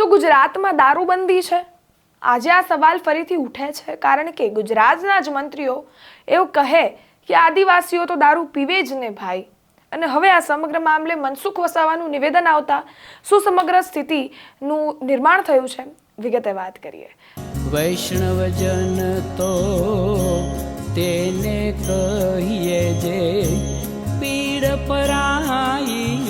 શું ગુજરાતમાં દારૂબંધી છે? આજે આ સવાલ ફરીથી ઉઠે છે, કારણ કે ગુજરાતના જ મંત્રીઓ એવું કહે કે આદિવાસીઓ તો દારૂ પીવે જ ને ભાઈ. અને હવે આ સમગ્ર મામલે મનસુખ વસાવાનું નિવેદન આવતા શું સમગ્ર સ્થિતિનું નિર્માણ થયું છે. વિગતે વાત કરીએ. વૈષ્ણવજન તો તેને કહીએ જે પીડ પરાઈ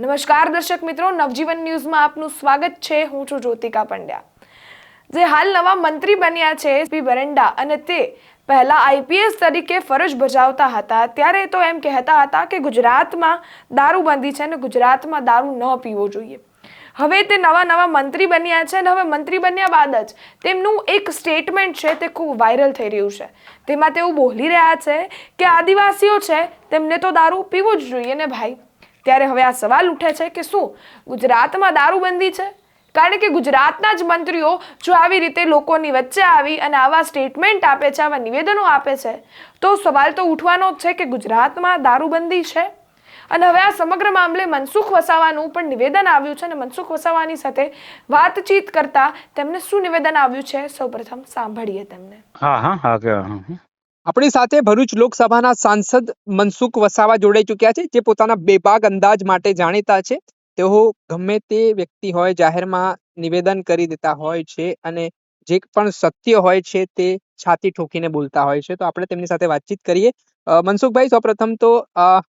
નમસ્કાર દર્શક મિત્રો, નવજીવન ન્યૂઝમાં આપનું સ્વાગત છે. હું છું જ્યોતિકા પંડ્યા. જે હાલ નવા મંત્રી બન્યા છે પી બરંડા, અને તે પહેલાં આઈપીએસ તરીકે ફરજ બજાવતા હતા. ત્યારે તો એમ કહેતા હતા કે ગુજરાતમાં દારૂબંધી છે અને ગુજરાતમાં દારૂ ન પીવો જોઈએ. હવે તે નવા નવા મંત્રી બન્યા છે અને હવે મંત્રી બન્યા બાદ જ તેમનું એક સ્ટેટમેન્ટ છે તે ખૂબ વાયરલ થઈ રહ્યું છે. તેમાં તેઓ બોલી રહ્યા છે કે આદિવાસીઓ છે, તેમને તો દારૂ પીવું જ જોઈએ ને ભાઈ? ત્યારે હવે આ સવાલ ઉઠે છે કે શું ગુજરાતમાં દારૂબંધી છે? કારણ કે ગુજરાતના જ મંત્રીઓ જો આવી રીતે લોકોની વચ્ચે આવી અને આવા સ્ટેટમેન્ટ આપે છે, આવા નિવેદનો આપે છે, તો સવાલ તો ઉઠવાનો જ છે કે ગુજરાતમાં દારૂબંધી છે? અને હવે આ સમગ્ર મામલે મનસુખ વસાવાનું પણ નિવેદન આવ્યું છે અને મનસુખ વસાવાની સાથે વાતચીત કરતા તેમને શું નિવેદન આવ્યું છે? સૌપ્રથમ સાંભળીએ તેમને. હા હા હા. આપણી સાથે ભરૂચ લોકસભાના સાંસદ મનસુખ વસાવા જોડાઈ ચૂક્યા છે, જે પોતાના બેબાગ અંદાજ માટે જાણીતા છે. તેઓ ગમે તે વ્યક્તિ હોય, જાહેરમાં નિવેદન કરી દેતા હોય છે અને જે પણ સત્ય હોય છે તે છાતી ઠોકીને બોલતા હોય છે. તો આપણે તેમની સાથે વાતચીત કરીએ. મનસુખભાઈ, સૌપ્રથમ તો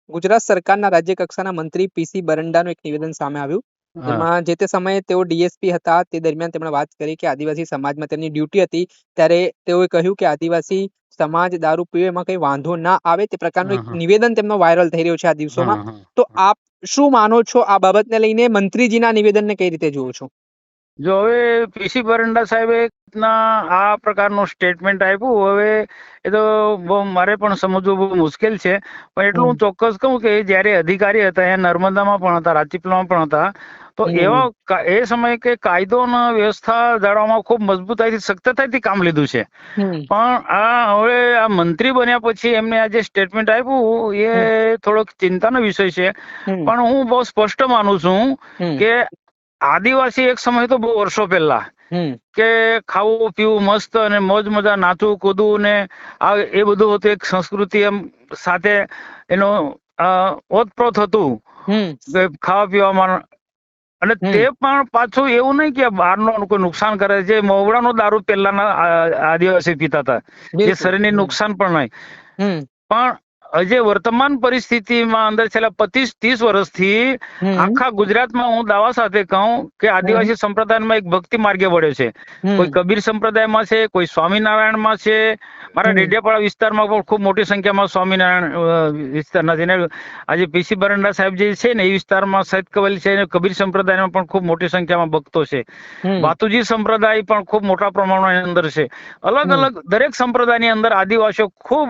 ગુજરાત સરકારના રાજ્ય કક્ષાના મંત્રી પીસી બરંડાનું એક નિવેદન સામે આવ્યું. જેમાં જે તે સમયે તેઓ ડીએસપી હતા તે દરમિયાન તેમણે વાત કરી કે આદિવાસી સમાજમાં તેમની ડ્યુટી હતી ત્યારે તેઓએ કહ્યું કે આદિવાસી સમાજ દારૂ પીવે એમાં કઈ વાંધો ના આવે તે પ્રકારનું એક નિવેદન તેમનો વાયરલ થઈ રહ્યો છે આ દિવસોમાં. તો આપ શું માનો છો આ બાબતને લઈને? મંત્રીજીના નિવેદનને કઈ રીતે જુઓ છો? જો હવે પીસી પરંડા સાહેબે ના આ પ્રકારનું સ્ટેટમેન્ટ આપ્યું હવે એ તો મારે પણ સમજવું બહુ મુશ્કેલ છે. પણ એટલું હું ચોક્કસ કહું કે જ્યારે અધિકારી હતા એ નર્મદામાં પણ હતા રાજપીપળામાં પણ હતા તો એવા એ સમયે કે કાયદો વ્યવસ્થા જાળવવામાં ખૂબ મજબૂતાઈથી સખ્તતાથી કામ લીધું છે. પણ આ હવે આ મંત્રી બન્યા પછી એમને આ જે સ્ટેટમેન્ટ આપ્યું એ થોડોક ચિંતાનો વિષય છે. પણ હું બહુ સ્પષ્ટ માનું છું કે આદિવાસી એક સમય તો બહુ વર્ષો પહેલા કે ખાવું પીવું મસ્ત અને મોજ મજા નાચવું કૂદવું ને આ એ બધું હતું એક સંસ્કૃતિ એમ સાથે એનો ઓતપ્રોત હતું. ખાવા પીવામાં અને તે પણ પાછું એવું નહીં કે બહારનો કોઈ નુકસાન કરે છે. મોવડાનો દારૂ પહેલાના આદિવાસી પીતા હતા. જે શરીરને નુકસાન પણ નહીં. પણ હજે વર્તમાન પરિસ્થિતિમાં અંદર છેલ્લા પચીસ ત્રીસ વર્ષથી આખા ગુજરાતમાં હું દાવા સાથે કહું કે આદિવાસી સંપ્રદાયમાં એક ભક્તિ માર્ગે વળ્યો છે. કોઈ કબીર સંપ્રદાયમાં છે કોઈ સ્વામિનારાયણમાં છે. મારા ડેડિયાપાડા વિસ્તારમાં પણ ખૂબ મોટી સંખ્યામાં સ્વામિનારાયણ વિસ્તારના છે આજે પીસી બરંડા સાહેબ જે છે ને એ વિસ્તારમાં સૈદ કવલ છે ને કબીર સંપ્રદાયમાં પણ ખૂબ મોટી સંખ્યામાં ભક્તો છે. વાતુજી સંપ્રદાય પણ ખૂબ મોટા પ્રમાણમાં એની અંદર છે. અલગ અલગ દરેક સંપ્રદાયની અંદર આદિવાસીઓ ખૂબ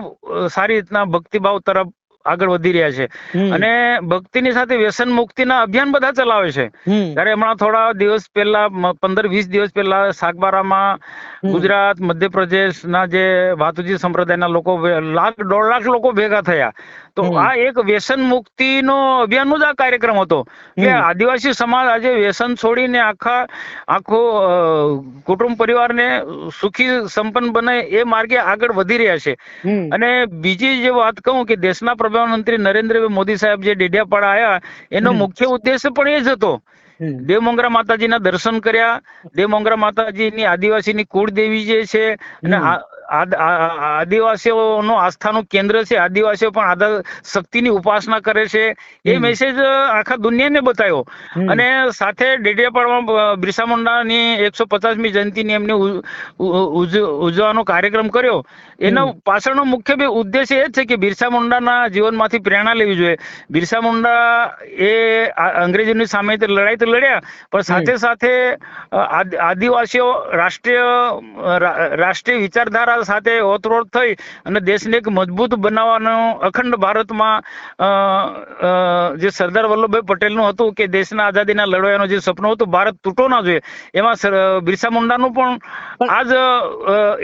સારી રીતના ભક્તિભાવ તરફ આગળ વધી રહ્યા છે. અને ભક્તિની સાથે વ્યસન મુક્તિના અભિયાન બધા ચલાવે છે. ત્યારે હમણાં થોડા દિવસ પહેલા પંદર વીસ દિવસ પહેલા સાગબારામાં ગુજરાત મધ્યપ્રદેશના જે વાતુજી સંપ્રદાયના લોકો લાખ દોઢ લાખ લોકો ભેગા થયા. તો આ એક વ્યસન મુક્તિનો અભિયાનનો જ આ કાર્યક્રમ હતો. કે આદિવાસી સમાજ આજે વ્યસન છોડીને આખા આખો કુટુંબ પરિવારને સુખી સંપન્ન બને એ માર્ગે આગળ વધી રહ્યા છે. અને બીજી જે વાત કહું કે દેશના પ્રધાનમંત્રી નરેન્દ્રભાઈ મોદી સાહેબ જે ડેડિયાપાડા આવ્યા એનો મુખ્ય ઉદ્દેશ્ય પણ એ જ હતો. દેવમોંગરા માતાજીના દર્શન કર્યા. દેવમોંગરા માતાજીની આદિવાસીની કુળદેવી જે છે અને આદિવાસીઓનું આસ્થાનું કેન્દ્ર છે. આદિવાસીઓ પણ આધાર શક્તિની ઉપાસના કરે છે. એ મેસેજ આખા દુનિયાને બતાવ્યો અને સાથે ડેડિયાપાડમાં બિરસા મુંડાની એકસો પચાસમી જયંતિની એમને ઉજવવાનો કાર્યક્રમ કર્યો. એનો પાછળનો મુખ્ય બે ઉદ્દેશ્ય એ જ છે કે બિરસા મુંડાના જીવનમાંથી પ્રેરણા લેવી જોઈએ. બિરસા મુંડા એ અંગ્રેજોની સામે લડાઈ તો લડ્યા પણ સાથે સાથે આદિવાસીઓ રાષ્ટ્રીય રાષ્ટ્રીય વિચારધારા સાથે ઓતરોડ થઈ અને દેશને એક મજબૂત બનાવવાનો અખંડ ભારતમાં જે સરદાર વલ્લભભાઈ પટેલનું હતું કે દેશના આઝાદીના લડવાનું જે સપનું હતું ભારત તૂટો ના જોઈએ. એમાં બિરસા મુંડાનું પણ આ જ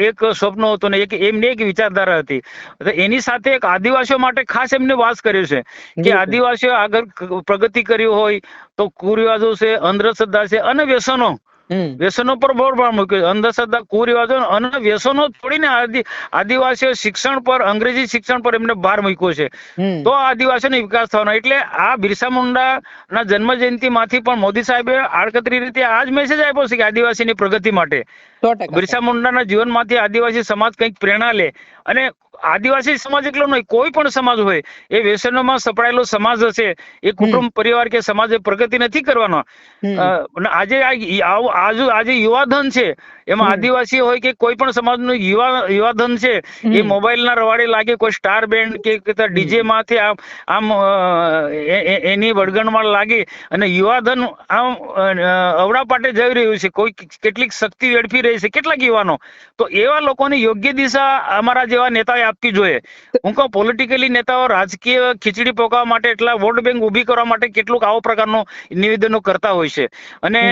એક સ્વપ્ન હતું ને એક એમની એક વિચારધારા હતી. એની સાથે એક આદિવાસીઓ માટે ખાસ એમને વાસ કર્યો છે. કે આદિવાસીઓ આગળ પ્રગતિ કરી હોય તો કુરિવાજો છે અંધશ્રદ્ધા છે અને વ્યસનો વ્યસનો પર બહુ ભાર મૂક્યો. અંધશ્રદ્ધા કુરિવાજો અને વ્યસનો છોડીને આદિ આદિવાસીઓ શિક્ષણ પર અંગ્રેજી શિક્ષણ પર એમને ભાર મૂક્યો છે. તો આદિવાસીનો વિકાસ થવાનો. એટલે આ બિરસા મુંડા ના જન્મ જયંતિમાંથી પણ મોદી સાહેબે આડકતરી રીતે આ જ મેસેજ આપ્યો છે કે આદિવાસીની પ્રગતિ માટે. બિરસા મુંડાના જીવનમાંથી આદિવાસી સમાજ કંઈક પ્રેરણા લે અને આદિવાસી સમાજ એકલો નહીં કોઈ પણ સમાજ હોય એ વ્યસનોમાં સપડાયેલો સમાજ હશે એ કુટુંબ પરિવાર કે સમાજે પ્રગતિ નથી કરવાનો. આજે આજુ આજે યુવાધન છે એમાં આદિવાસી હોય કે કોઈ પણ સમાજનું યુવા યુવાધન છે એ મોબાઈલના રવાડે લાગે કોઈ સ્ટાર બેન્ડ કે ડીજે માંથી આમ આમ એની વળગણમાં લાગે અને યુવાધન આમ અવડા પાટે જઈ રહ્યું છે કોઈ કેટલીક શક્તિ વેડફી રહી છે કેટલાક યુવાનો. તો એવા લોકોને યોગ્ય દિશા અમારા જેવા નેતાએ આપવી જોઈએ. હું કહું પોલિટિકલી નેતાઓ રાજકીય ખીચડી પોકાવવા માટે એટલા વોટ બેંક ઊભી કરવા માટે કેટલુંક આવો પ્રકારનો નિવેદનો કરતા હોય છે. અને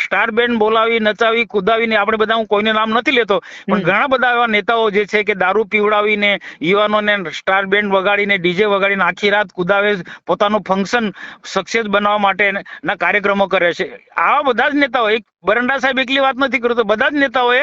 સ્ટાર બેન્ડ બોલાવી નચાવી કુદાવીને આપણે બધા હું કોઈને નામ નથી લેતો પણ ઘણા બધા એવા નેતાઓ જે છે કે દારૂ પીવડાવીને યુવાનોને સ્ટાર બેન્ડ વગાડીને ડીજે વગાડીને આખી રાત કુદાવે પોતાનું ફંક્શન સક્સેસ બનાવવા માટે ના કાર્યક્રમો કરે છે. આવા બધા જ નેતાઓ એક બરંડા સાહેબ એકલી વાત નથી કરતો બધા જ નેતાઓએ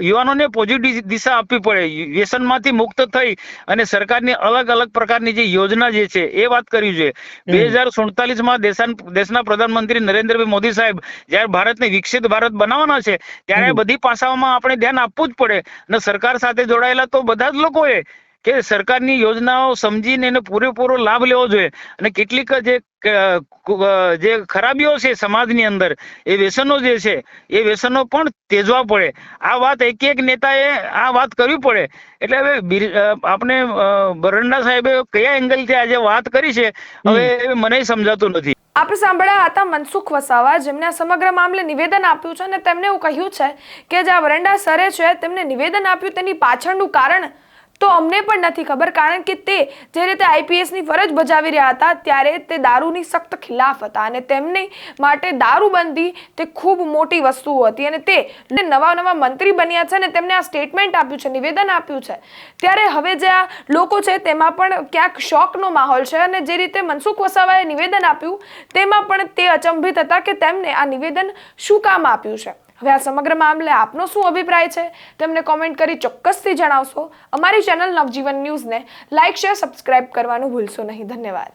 યુવાનોને પોઝિટિવ દિશા આપવી પડે. વ્યસનમાંથી મુક્ત થઈ અને સરકારની અલગ અલગ પ્રકારની જે યોજના જે છે એ વાત કરવી જોઈએ બે હજાર સુડતાલીસમાં દેશના પ્રધાનમંત્રી નરેન્દ્રભાઈ મોદી સાહેબ જ્યારે ભારતને વિકસિત ભારત બનાવવાના છે ત્યારે બધી પાસાઓમાં આપણે ધ્યાન આપવું જ પડે. અને સરકાર સાથે જોડાયેલા તો બધા જ લોકોએ કે સરકારની યોજનાઓ સમજીને એનો પૂરેપૂરો લાભ લેવો જોઈએ અને કેટલીક જે જે ખરાબીઓ છે સમાજની અંદર એ વ્યસનો જે છે એ વ્યસનો પણ તેજવા પડે. આ વાત એક એક નેતાએ આ વાત કરવી પડે. એટલે હવે આપણે બરંડા સાહેબે કયા એંગલથી આજે વાત કરી છે હવે મને સમજાતું નથી. આપણે સાંભળ્યા હતા મનસુખ વસાવા જેમને આ સમગ્ર મામલે નિવેદન આપ્યું છે અને તેમણે એવું કહ્યું છે કે જે આ વરંડા સરે છે તેમને નિવેદન આપ્યું તેની પાછળનું કારણ તો અમને પણ નથી ખબર, કારણ કે તે જે રીતે આઈપીએસની ફરજ બજાવી રહ્યા હતા, ત્યારે તે દારૂની સખ્ત ખિલાફ હતા અને તેમની માટે દારૂબંધી તે ખૂબ મોટી વસ્તુ હતી અને તે નવા નવા મંત્રી બન્યા છે અને તેમને આ સ્ટેટમેન્ટ આપ્યું છે, નિવેદન આપ્યું છે. ત્યારે હવે જે આ લોકો છે તેમાં પણ ક્યાંક શોકનો માહોલ છે અને જે રીતે મનસુખ વસાવાએ નિવેદન આપ્યું, તેમાં પણ તે અચંભિત હતા કે તેમને આ નિવેદન શું કામ આપ્યું છે. હવે આ સમગ્ર મામલે આપનો શું અભિપ્રાય છે? તેમને કોમેન્ટ કરી ચોક્કસથી જણાવશો. અમારી ચેનલ નવજીવન ન્યૂઝને લાઇક શેર સબસ્ક્રાઇબ કરવાનું ભૂલશો નહીં. ધન્યવાદ.